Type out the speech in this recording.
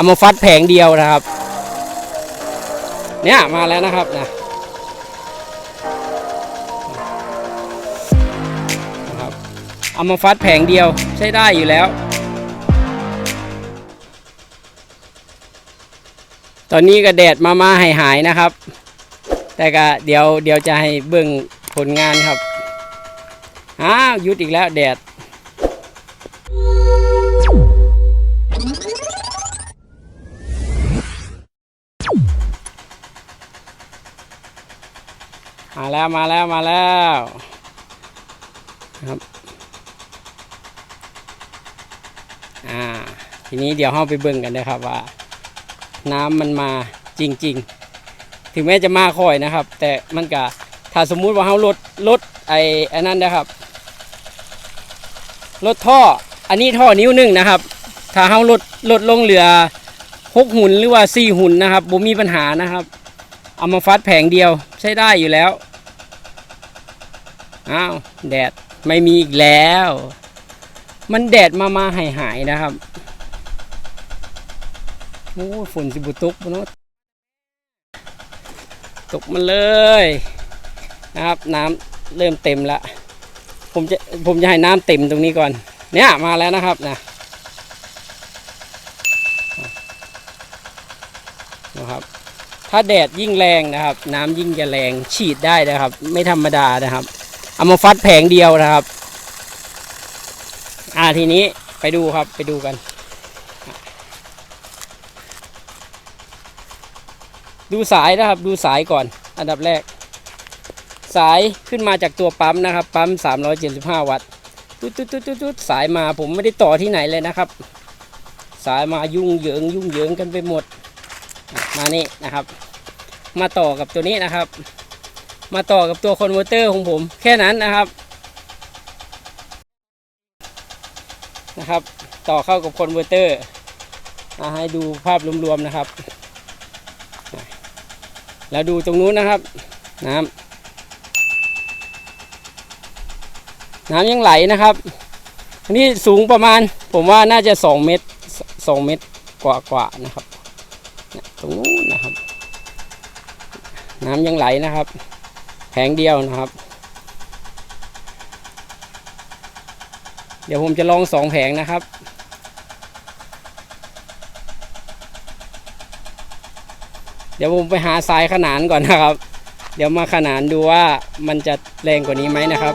เอามาฟัดแผงเดียวนะครับ เนี่ยมาแล้วนะครับนะครับเอามาฟัดแผงเดียวใช้ได้อยู่แล้ว ตอนนี้ก็แดดมามาหายหายนะครับ แต่ก็เดี๋ยวเดี๋ยวจะให้เบิ่งผลงานครับอ้าวยุดอีกแล้วแดด มาแล้วมาแล้วมาแล้วครับอ่าทีนี้เดี๋ยวเราไปเบิ่งกันนะครับว่า น้ำมันมาจริง ๆ ถึงแม้จะมาค่อยนะครับ แต่มันก็ถ้าสมมุติว่าเราลดลดไอ้อ้นั่นนะครับลดท่ออันนี้ท่อนิ้วหนึ่งนะครับ ถ้าเราลดลดลงเหลือหกหุ่นหรือว่าสี่หุ่นนะครับบ่มีปัญหานะครับ เอามาฟัดแผงเดียวใช้ได้อยู่แล้ว อ้าว แดดไม่มีอีกแล้ว มันแดดมามาหายหายๆนะครับ โอ้ฝนสิบุตกเนาะตกมันเลยนะครับ น้ำเริ่มเต็มละผมจะผมจะให้น้ำเต็มตรงนี้ก่อน เนี่ยมาแล้วนะครับนะนะครับ ถ้าแดดยิ่งแรงนะครับ น้ำยิ่งจะแรงฉีดได้นะครับ ไม่ธรรมดานะครับ เอามาฟัดแผงเดียวนะครับ อ่าทีนี้ไปดูครับไปดูกัน ดูสายนะครับ ดูสายก่อน อันดับแรก สายขึ้นมาจากตัวปั๊มนะครับ ปั๊ม 375 วัตต์ตุ๊ดตุ๊ดตุ๊ดตุ๊ดสายมาผมไม่ได้ต่อที่ไหนเลยนะครับ สายมายุ่งเหยิงยุ่งเหยิงกันไปหมดมานี่นะครับ มาต่อกับตัวนี้นะครับ มาต่อกับตัวคอนเวอร์เตอร์ของผมแค่นั้นนะครับนะครับ ต่อเข้ากับคอนเวอร์เตอร์อ่าให้ดูภาพรวมๆนะครับ แล้วดูตรงนู้นนะครับ น้ำน้ำยังไหลนะครับอันนี้สูงประมาณผมว่าน่าจะสองเมตรสองเมตรกว่ากว่าๆนะครับ ตรงนู้นนะครับ น้ำยังไหลนะครับ แผงเดียวนะครับ เดี๋ยวผมจะลองสองแผงนะครับเดี๋ยวผมไปหาทรายขนานก่อนนะครับ เดี๋ยวมาขนานดูว่ามันจะแรงกว่านี้ไหมนะครับ